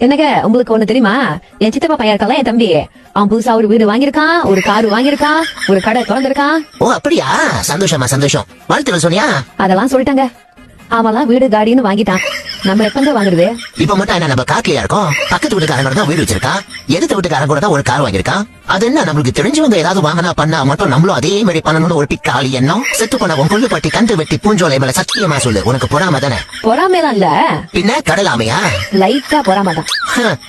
என்னங்க உங்களுக்கு ஒண்ணு தெரியுமா? என் சித்தப்பா பையன் இருக்கான்ல என் தம்பி. அவன் புதுசா ஒரு வீடு வாங்கியிருக்கான் ஒரு கார் வாங்கியிருக்கான் ஒரு கடை திறந்திருக்கான். ஓ அப்படியா? சந்தோஷமா சந்தோஷம். வாழ்த்துக்கள் சோனியா. அதெல்லாம் சொல்லிட்டாங்க. அவன்லாம் வீடு காடின்னு வாங்கிட்டான். நம்ம எப்பங்க வாங்குறது? இப்ப மட்டும் என்ன நம்ம காக்கலையா இருக்கோம்? பக்கத்து வீட்டுக்காரங்க தான் வீடு வச்சிருக்கான் எதிர்த்த வீட்டுக்காரங்க கூட தான் ஒரு கார் வாங்கியிருக்கான் அது என்ன நம்மளுக்கு தெரிஞ்சவங்க ஏதாவது வாங்கினா பண்ணா மட்டும் நம்மளும் அதே மாதிரி பண்ணணும்னு ஒரு பிக்காளி எண்ணம்? செத்து போன உன் கொள்ளு பட்டி கண்டு வெட்டி பூஞ்சோலை மேல சத்தியமா சொல்லு உனக்கு பொறாம தானே? பொறாமைலாம் இல்ல. பின்ன கடலாமையா லைட்டா பொறாமதான்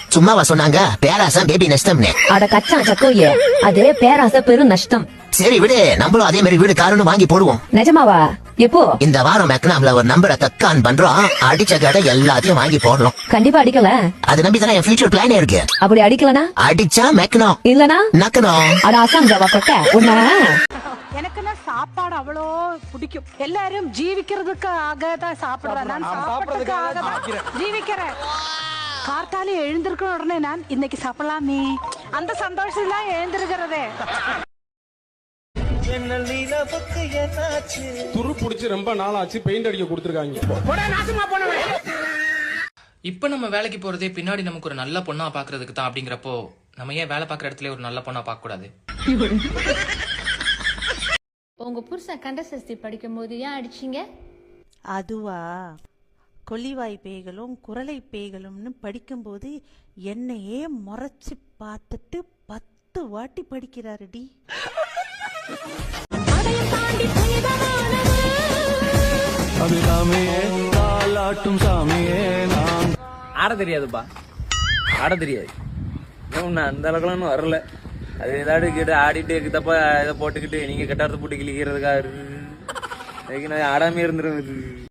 சும்மாவா சொன்னாங்க? பேராசம் பேபி நஷ்டம்னு. அட கச்சான் சக்கோயே. அது பேராசை பெரும் நஷ்டம். சரி விடு நம்மளும் அதே மாதிரி வீடு காருன்னு வாங்கி போடுவோம். நிஜமாவா? எப்போ? இந்த வாரம் மெக்னாம்ல ஒரு நம்பரை தக்கான் பண்றோம். அடிச்ச கடை எல்லாத்தையும் வாங்கி போடுறோம் கண்டிப்பா அடிக்கல. அது நம்பி தானே என் ஃபியூச்சர் பிளானே இருக்கு? அப்படி அடிக்கலனா? அடிச்சா மெக்கணும் இல்லனா? நக்கணும் அட அசாம் ஜாவா கொட்ட உன்ன. எனக்குன்னா சாப்பாடு அவ்வளோ பிடிக்கும். எல்லாரும் ஜீவிக்கிறதுக்காக தான் சாப்பிடுறேன். நான் சாப்பிட்றதுக்காக தான் ஜீவிக்கிறேன். கார்த்தாலே எழுந்திருக்கிற உடனே நான் இன்னைக்கு சாப்பிடலாமே. அந்த சந்தோஷம் தான் எழுந்திருக்கிறதே. துரு பிடிச்சி ரொம்ப நாள் ஆச்சு பெயிண்ட் அடிக்க கொடுத்துருக்காங்க. இப்போ நம்ம வேலைக்கு போறதே பின்னாடி நமக்கு ஒரு நல்ல பொண்ணா பாக்குறதுக்கு தான் அப்படிங்கிறப்போ நம்ம ஏன் வேலை பார்க்குற இடத்துல ஒரு நல்ல பொண்ணா பார்க்க கூடாது உங்க புருஷன் கண்டசஸ்தி படிக்கும்போது ஏன் அடிச்சீங்க? அதுவா? கொல்லிவாய் பேய்களும் குரலை பேய்களும்னு படிக்கும்போது என்னையே முறைச்சு பார்த்துட்டு பத்து வாட்டி படிக்கிறாருடி. அது சாமியே தாலாட்டும் சாமியே நான். ஆட தெரியாதுப்பா. ஆட தெரியாது. இன்னும் அந்த அளவுக்குலாம் இன்னும் வரல? அது ஏதாவது கிட்ட ஆடிட்டு தப்பா இதை போட்டுக்கிட்டு நீங்க கட்டாரத்தை போட்டு கிழிக்கிறதுக்காக இருக்கு நான் ஆடாமே இருந்துருவேன்.